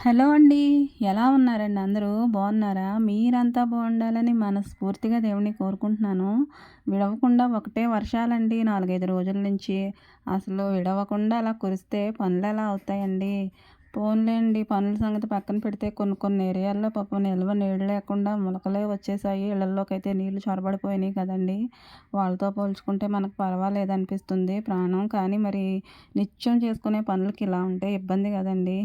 Hello అండి ఎలా ఉన్నారండి అందరూ? బాగున్నారా? మీరంతా బాగుండాలని మనస్ఫూర్తిగా దేవుని కోరుకుంటున్నాను. విడవకుండా ఒకటే వర్షాలండి నాలుగైదు రోజుల నుంచి. అసలు విడవకుండా అలా కురిస్తే పనులు ఎలా అవుతాయండి? పోన్లేండి పనుల సంగతి పక్కన పెడితే కొన్ని కొన్ని ఏరియాల్లో పాపం నిల్వ నీళ్ళు లేకుండా మొలకలే వచ్చేసాయి ఇళ్ళల్లోకి అయితే నీళ్ళు చొరబడిపోయినాయి కదండి. వాళ్ళతో పోల్చుకుంటే మనకు పర్వాలేదు అనిపిస్తుంది ప్రాణం కానీ మరి నిత్యం చేసుకునే పనులకి ఇలా ఉంటే ఇబ్బంది కదండి.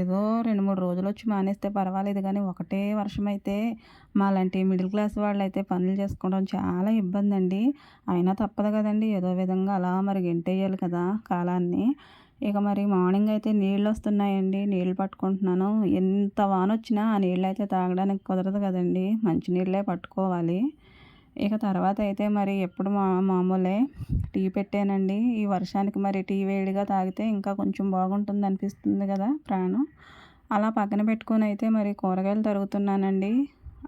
ఏదో రెండు మూడు రోజులు వచ్చి మానేస్తే పర్వాలేదు కానీ ఒకటే వర్షం అయితే మాలాంటి మిడిల్ క్లాస్ వాళ్ళు అయితే పనులు చేసుకోవడం చాలా ఇబ్బంది అండి అయినా తప్పదు కదండి. ఏదో విధంగా అలా మరి గెంటేయాలి కదా కాలాన్ని. ఇక మరి మార్నింగ్ అయితే నీళ్ళు వస్తున్నాయండి. నీళ్ళు పట్టుకుంటున్నాను. ఎంత వాన వచ్చినా ఆ నీళ్ళు అయితే తాగడానికి కుదరదు కదండి. మంచి నీళ్ళే పట్టుకోవాలి. ఇక తర్వాత అయితే మరి ఎప్పుడు మా మామూలే టీ పెట్టానండి. ఈ వర్షానికి మరి టీ వేడిగా తాగితే ఇంకా కొంచెం బాగుంటుంది అనిపిస్తుంది కదా ప్రాణం. అలా పక్కన పెట్టుకొని అయితే మరి కూరగాయలు తరుగుతున్నానండి.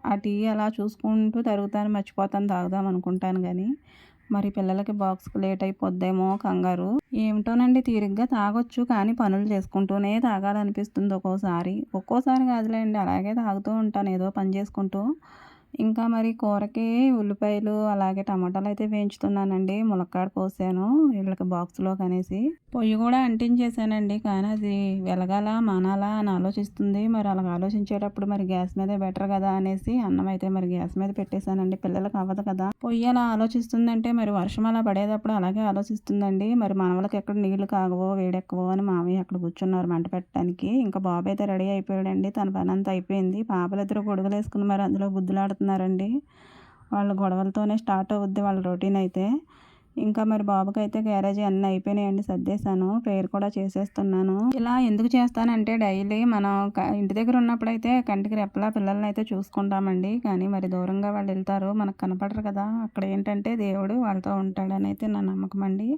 ఆ టీ అలా చూసుకుంటూ తరుగుతాను. మర్చిపోతాను. తాగుదాం అనుకుంటాను కానీ మరి పిల్లలకి బాక్స్కి లేట్ అయిపోద్దేమో కంగారు. ఏమిటోనండి తీరిగ్గా తాగొచ్చు కానీ పనులు చేసుకుంటూనే తాగాలనిపిస్తుంది ఒక్కోసారి. ఒక్కోసారి కాదులేండి అలాగే తాగుతూ ఉంటాను ఏదో పని చేసుకుంటూ. ఇంకా మరి కూరకి ఉల్లిపాయలు అలాగే టమాటాలు అయితే వేయించుతున్నానండి. ములక్కాడ పోసాను వీళ్ళకి బాక్స్లో కనేసి. పొయ్యి కూడా అంటించేసానండి కానీ అది వెలగాల మానాలా అని ఆలోచిస్తుంది. మరి అలా ఆలోచించేటప్పుడు మరి గ్యాస్ మీదే బెటర్ కదా అనేసి అన్నం అయితే మరి గ్యాస్ మీద పెట్టేశానండి పిల్లలకు అవ్వదు కదా. పొయ్యి అలా ఆలోచిస్తుందంటే మరి వర్షం అలా పడేటప్పుడు అలాగే ఆలోచిస్తుందండి. మరి మనవలకి ఎక్కడ నీళ్ళు కాగవో వేడెక్కవో అని మామయ్య అక్కడ కూర్చున్నారు మంట పెట్టడానికి. ఇంకా బాబు అయితే రెడీ అయిపోయాడండి తన పని అంతా అయిపోయింది. పాపలిద్దరు గొడుగులు వేసుకుని మరి అందులో బుద్ధులాడుతుంది చేస్తున్నారండి. వాళ్ళ గొడవలతోనే స్టార్ట్ అవుద్ది వాళ్ళ రొటీన్ అయితే. ఇంకా మరి బాబుకి అయితే గ్యారేజీ అన్నీ అయిపోయినాయండి సర్దేశాను ప్రేయర్ కూడా చేసేస్తున్నాను. ఇలా ఎందుకు చేస్తానంటే డైలీ మనం ఇంటి దగ్గర ఉన్నప్పుడైతే కంటికి రెప్పలా పిల్లల్ని అయితే చూసుకుంటామండి. కానీ మరి దూరంగా వాళ్ళు వెళ్తారు మనకు కనపడరు కదా. అక్కడ ఏంటంటే దేవుడు వాళ్ళతో ఉంటాడని అయితే నా నమ్మకం అండి.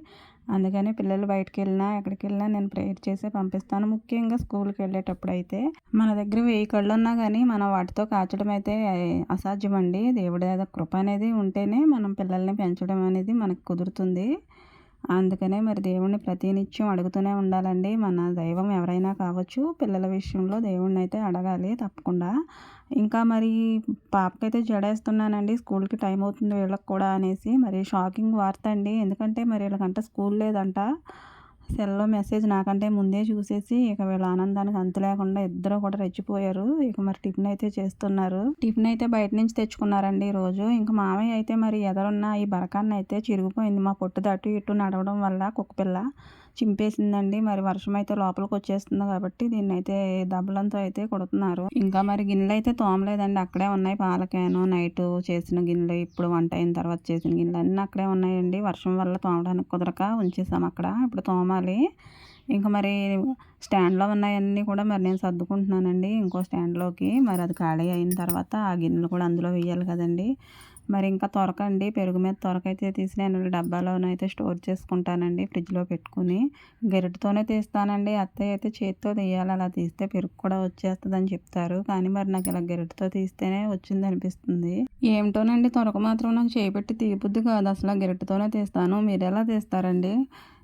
అందుకని పిల్లలు బయటకు వెళ్ళినా ఎక్కడికి వెళ్ళినా నేను ప్రేయర్ చేసి పంపిస్తాను. ముఖ్యంగా స్కూల్కి వెళ్ళేటప్పుడు అయితే మన దగ్గర వెయ్యి కళ్ళు ఉన్నా కానీ మనం వాటితో కాచడం అయితే అసాధ్యం అండి దేవుడి కృప అనేది ఉంటేనే మనం పిల్లల్ని పెంచడం అనేది మనకు కుదురు కుదురుతుంది అందుకనే మరి దేవుణ్ణి ప్రతినిత్యం అడుగుతూనే ఉండాలండి. మన దైవం ఎవరైనా కావచ్చు పిల్లల విషయంలో దేవుణ్ణి అయితే అడగాలి తప్పకుండా. ఇంకా మరి పాపకైతే జడేస్తున్నానండి. స్కూల్కి టైం అవుతుంది వీళ్ళకి కూడా అనేసి. మరి షాకింగ్ వార్త అండి. ఎందుకంటే మరి వీళ్ళకంట స్కూల్ లేదంట. సెల్లో మెసేజ్ నాకంటే ముందే చూసేసి ఇక వీళ్ళ ఆనందానికి అంత లేకుండా ఇద్దరు కూడా రెచ్చిపోయారు. ఇక మరి టిఫిన్ అయితే చేస్తున్నారు. టిఫిన్ అయితే బయట నుంచి తెచ్చుకున్నారండి రోజు. ఇంకా మామయ్య అయితే మరి ఎదరున్న ఈ బరకాన్ని అయితే చిరిగిపోయింది. మా పొట్టు దాటు ఇటు నడవడం వల్ల కుక్కపిల్ల. చింపేసిందండి. మరి వర్షం అయితే లోపలికి వచ్చేస్తుంది కాబట్టి దీన్ని అయితే దెబ్బలంతో అయితే కొడుతున్నారు. ఇంకా మరి గిన్నెలు అయితే తోమలేదండి. అక్కడే ఉన్నాయి పాలకేను నైట్ చేసిన గిన్నెలు ఇప్పుడు వంట అయిన తర్వాత చేసిన గిన్నెలు అన్నీ అక్కడే ఉన్నాయండి. వర్షం వల్ల తోమడానికి కుదరక ఉంచేసాం అక్కడ. ఇప్పుడు తోమాలి. ఇంకా మరి స్టాండ్లో ఉన్నాయన్నీ కూడా మరి నేను సర్దుకుంటున్నానండి. ఇంకో స్టాండ్లోకి. మరి అది ఖాళీ అయిన తర్వాత ఆ గిన్నెలు కూడా అందులో వేయాలి కదండి. మరి ఇంకా తొరకండి. పెరుగు మీద తొరకైతే తీసి నేను డబ్బాలోనైతే స్టోర్ చేసుకుంటానండి ఫ్రిడ్జ్లో పెట్టుకుని. గరిటతోనే తీస్తానండి. అత్తయ్య అయితే చేతితో తీయాలి. అలా తీస్తే పెరుగు కూడా వచ్చేస్తుంది అని చెప్తారు. కానీ మరి నాకు ఇలా గరిటతో తీస్తేనే వచ్చింది అనిపిస్తుంది ఏమిటోనండి తొరక మాత్రం నాకు చేపెట్టి తీయబుద్ది కాదు. అసలు గరిటతోనే తీస్తాను. మీరు ఎలా తీస్తారండి?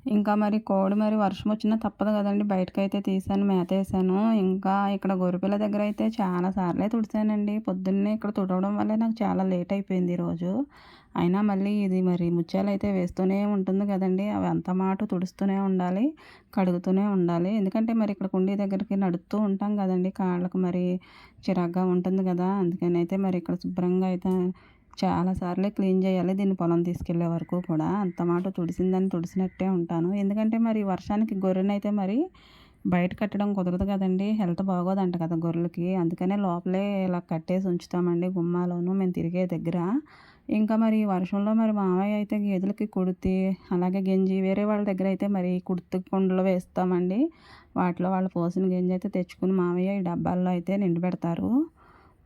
ఇంకా మరి కోడి మరి వర్షం వచ్చినా తప్పదు కదండి. బయటకైతే తీసాను మేత వేసాను ఇంకా ఇక్కడ గొర్రెపిల్ల దగ్గర అయితే చాలా సార్లే తుడిసానండి పొద్దున్నే ఇక్కడ తుడవడం వల్లే నాకు చాలా లేట్ అయిపోయింది ఈరోజు అయినా మళ్ళీ ఇది మరి ముత్యాలు అయితే వేస్తూనే ఉంటుంది కదండి. అవి అంత మాట తుడుస్తూనే ఉండాలి కడుగుతూనే ఉండాలి. ఎందుకంటే మరి ఇక్కడ కుండీ దగ్గరికి నడుస్తూ ఉంటాం కదండి. కాళ్ళకు మరి చిరాగ్గా ఉంటుంది కదా. అందుకని అయితే మరి ఇక్కడ శుభ్రంగా అయితే చాలాసార్లు క్లీన్ చేయాలి దీన్ని పొలం తీసుకెళ్ళే వరకు కూడా. అంత మాట తుడిసిందని తుడిసినట్టే ఉంటాను. ఎందుకంటే మరి వర్షానికి గొర్రెనైతే మరి బయట కట్టడం కుదరదు కదండి. హెల్త్ బాగోదంట కదా గొర్రెలకి. అందుకనే లోపలే ఇలా కట్టేసి ఉంచుతామండి గుమ్మాలోను మేము తిరిగే దగ్గర. ఇంకా మరి వర్షంలో మరి మామయ్య అయితే గేదెలకి కుడితి అలాగే గంజి వేరే వాళ్ళ దగ్గర అయితే మరి కుడితి కుండలు వేస్తామండి. వాటిలో వాళ్ళు పోసిన గింజ అయితే తెచ్చుకుని మామయ్య ఈ డబ్బాల్లో అయితే నిండి పెడతారు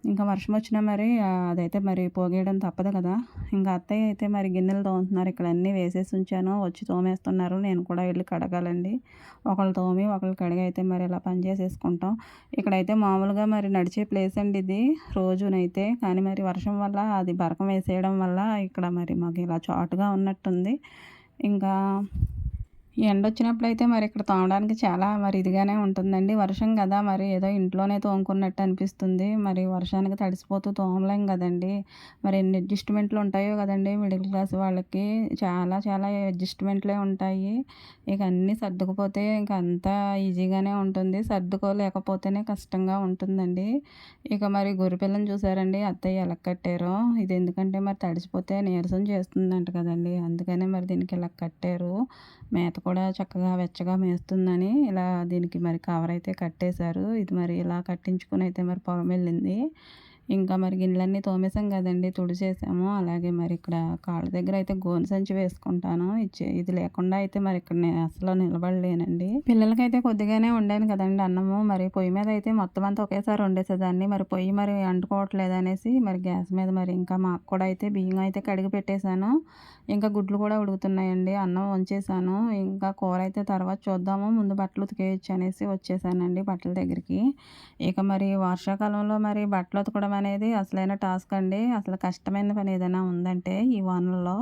ఇంకా వర్షం వచ్చినా మరి అదైతే మరి పోగేయడం తప్పదు కదా. ఇంకా అత్తయ్య అయితే మరి గిన్నెలు తోముతున్నారు. ఇక్కడ అన్నీ వేసేసి ఉంచాను. వచ్చి తోమేస్తున్నారు. నేను కూడా వెళ్ళి కడగాలండి. ఒకళ్ళు తోమి ఒకళ్ళు కడిగి అయితే మరి ఇలా పని చేసేసుకుంటాం. ఇక్కడైతే మామూలుగా మరి నడిచే ప్లేస్ అండి ఇది రోజునైతే. కానీ మరి వర్షం వల్ల అది బరకం వేసేయడం వల్ల ఇక్కడ మరి మాకు ఇలా చాటుగా ఉన్నట్టుంది. ఇంకా ఎండ వచ్చినప్పుడు అయితే మరి ఇక్కడ తోమడానికి చాలా మరి ఇదిగానే ఉంటుందండి. వర్షం కదా మరి ఏదో ఇంట్లోనే తోముకున్నట్టు అనిపిస్తుంది. మరి వర్షానికి తడిసిపోతూ తోమలేం కదండి. మరి ఎన్ని అడ్జస్ట్మెంట్లు ఉంటాయో కదండి మిడిల్ క్లాస్ వాళ్ళకి. చాలా చాలా అడ్జస్ట్మెంట్లే ఉంటాయి. ఇక అన్నీ సర్దుకుపోతే ఇంక అంతా ఈజీగానే ఉంటుంది. సర్దుకోలేకపోతేనే కష్టంగా ఉంటుందండి. ఇక మరి గొర్రెపిల్లని చూసారండి? అత్తయ్య ఎలా కట్టారో. ఇది ఎందుకంటే మరి తడిసిపోతే నీరసం చేస్తుందంట కదండి. అందుకనే మరి దీనికి ఇలా కట్టారు. మేత కూడా చక్కగా వెచ్చగా మేస్తుందని ఇలా దీనికి మరి కవర్ అయితే కట్టేశారు. ఇది మరి ఇలా కట్టించుకుని అయితే మరి పొలం వెళ్ళింది. ఇంకా మరి గిన్నెలన్నీ తోమేసాం కదండి తుడిచేసాము. అలాగే మరి ఇక్కడ కాళ్ళ దగ్గర అయితే గోను సంచి వేసుకుంటాను. ఇచ్చే ఇది లేకుండా అయితే మరి ఇక్కడ నేను అసలు నిలబడలేనండి. పిల్లలకైతే కొద్దిగానే ఉండేది కదండి అన్నము. మరి పొయ్యి మీద అయితే మొత్తం అంతా ఒకేసారి వండేసేదాన్ని. మరి పొయ్యి మరి అంటుకోవట్లేదు అనేసి మరి గ్యాస్ మీద మరి ఇంకా మాకు కూడా అయితే బియ్యం అయితే కడిగి పెట్టేశాను. ఇంకా గుడ్లు కూడా ఉడుకుతున్నాయండి. అన్నం వంచేసాను ఇంకా కూర అయితే తర్వాత చూద్దాము. ముందు బట్టలు ఉతికేయచ్చు అనేసి వచ్చేసానండి బట్టల దగ్గరికి. ఇక మరి వర్షాకాలంలో మరి బట్టలు ఉతకడం అనేది అసలైన టాస్క్ అండి. అసలు కష్టమైన పని ఏదైనా ఉందంటే ఈ వానల్లో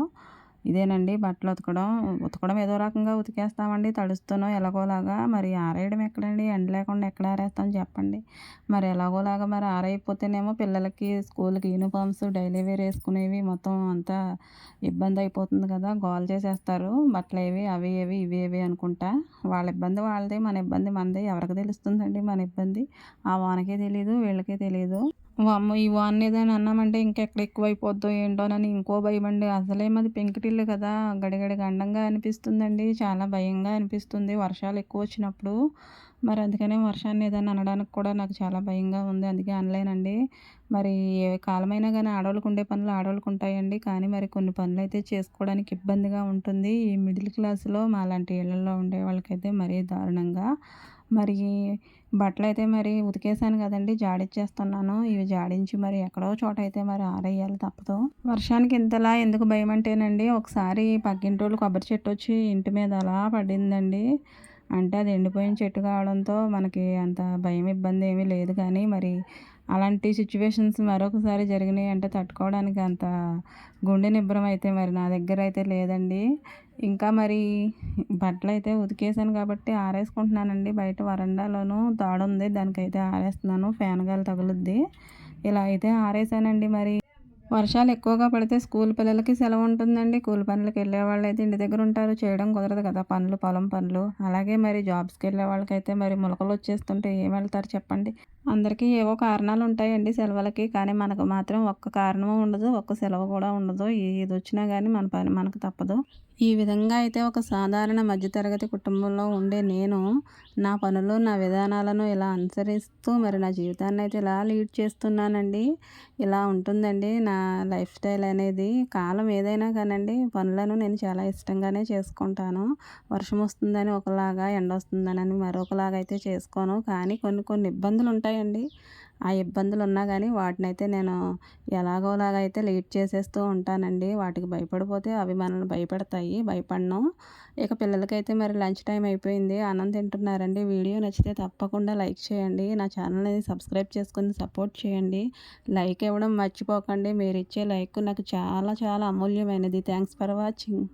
ఇదేనండి. బట్టలు ఉతకడం ఉతకడం ఏదో రకంగా ఉతికేస్తామండి. తడుస్తూనో ఎలాగోలాగా మరి ఆరేయడం ఎక్కడండి? ఎండ లేకుండా ఎక్కడ ఆరేస్తాం చెప్పండి. మరి ఎలాగోలాగా మరి ఆరైపోతేనేమో పిల్లలకి స్కూల్కి యూనిఫామ్స్ డైలీ వేర్ వేసుకునేవి మొత్తం అంతా ఇబ్బంది అయిపోతుంది కదా. గోల్ చేసేస్తారు. బట్టలు ఏవి అవి ఏవి ఇవి ఏవి అనుకుంటా వాళ్ళ ఇబ్బంది వాళ్ళదే. మన ఇబ్బంది మనదే. ఎవరికి తెలుస్తుందండి మన ఇబ్బంది? ఆ వానకే తెలియదు వీళ్ళకే తెలియదు వామ్మో ఈ వాన్ ఏదైనా అన్నామంటే ఇంకెక్కడ ఎక్కువైపోద్దో ఏంటోనని ఇంకో భయం అండి అసలే మాది పెంకుటిల్లు కదా గడిగడి గండంగా అనిపిస్తుందండి. చాలా భయంగా అనిపిస్తుంది వర్షాలు ఎక్కువ వచ్చినప్పుడు. మరి అందుకనే వర్షాన్ని ఏదైనా అనడానికి కూడా నాకు చాలా భయంగా ఉంది. అందుకే అనలేనండి మరి ఏ కాలమైనా కానీ ఆడవాళ్ళకు ఉండే పనులు ఆడవాళ్ళకు ఉంటాయండి. కానీ మరి కొన్ని పనులు అయితే చేసుకోవడానికి ఇబ్బందిగా ఉంటుంది. ఈ మిడిల్ క్లాస్లో మాలాంటి ఇళ్ళలో ఉండే వాళ్ళకైతే మరీ దారుణంగా మరి బట్టలు అయితే మరి ఉతికేసాను కదండి జాడిచ్చేస్తున్నాను. ఇవి జాడించి మరి ఎక్కడో చోట అయితే మరి ఆరేయాలి తప్పదు. వర్షానికి ఇంతలా ఎందుకు భయం అంటేనండి ఒకసారి పక్కింటి వాళ్ళు కొబ్బరి చెట్టు వచ్చి ఇంటి మీద అలా పడిందండి. అంటే అది ఎండిపోయిన చెట్టు కావడంతో మనకి అంత భయం ఇబ్బంది ఏమీ లేదు కానీ మరి అలాంటి సిచ్యువేషన్స్ మరొకసారి జరిగినాయి అంటే తట్టుకోవడానికి అంత గుండె నిబ్బరం అయితే మరి నా దగ్గర అయితే లేదండి. ఇంకా మరి బట్టలు అయితే ఉతికేసాను కాబట్టి ఆరేసుకుంటున్నానండి. బయట వరండాలోను తాడుంది. దానికైతే ఆరేస్తున్నాను. ఫ్యాన్ గాలి తగులుద్ది. ఇలా అయితే ఆరేసానండి మరి. వర్షాలు ఎక్కువగా పడితే స్కూల్ పిల్లలకి సెలవు ఉంటుందండి. కూలి పనులకు వెళ్ళే వాళ్ళు అయితే ఇంటి దగ్గర ఉంటారు. చేయడం కుదరదు కదా. పనులు పొలం పనులు. అలాగే మరి జాబ్స్కి వెళ్ళే వాళ్ళకైతే మరి మొలకలు వచ్చేస్తుంటే ఏం వెళ్తారు చెప్పండి? అందరికీ ఏవో కారణాలు ఉంటాయండి సెలవులకి. కానీ మనకు మాత్రం ఒక్క కారణము ఉండదు. ఒక్క సెలవు కూడా ఉండదు. ఏది వచ్చినా కానీ మన పని మనకు తప్పదు. ఈ విధంగా అయితే ఒక సాధారణ మధ్యతరగతి కుటుంబంలో ఉండే నేను నా పనులు నా విధానాలను ఇలా అనుసరిస్తూ మరి నా జీవితాన్ని అయితే ఇలా లీడ్ చేస్తున్నానండి. ఇలా ఉంటుందండి. నా లైఫ్ స్టైల్ అనేది కాలం ఏదైనా కానండి పనులను నేను చాలా ఇష్టంగానే చేసుకుంటాను. వర్షం వస్తుందని ఒకలాగా ఎండ వస్తుందని మరొకలాగా అయితే చేసుకోను. కానీ కొన్ని కొన్ని ఇబ్బందులు ఉంటాయండి ఆ ఇబ్బందులు ఉన్నా కానీ వాటినైతే నేను ఎలాగోలాగా అయితే లీడ్ చేసేస్తూ ఉంటానండి. వాటికి భయపడిపోతే అవి మనల్ని భయపెడతాయి. భయపడను ఇక పిల్లలకైతే మరి లంచ్ టైం అయిపోయింది. అన్నం తింటున్నారండి. వీడియో నచ్చితే తప్పకుండా లైక్ చేయండి. నా ఛానల్ని సబ్స్క్రైబ్ చేసుకుని సపోర్ట్ చేయండి. లైక్ ఇవ్వడం మర్చిపోకండి. మీరు ఇచ్చే లైక్ నాకు చాలా చాలా అమూల్యమైనది. Thanks for watching.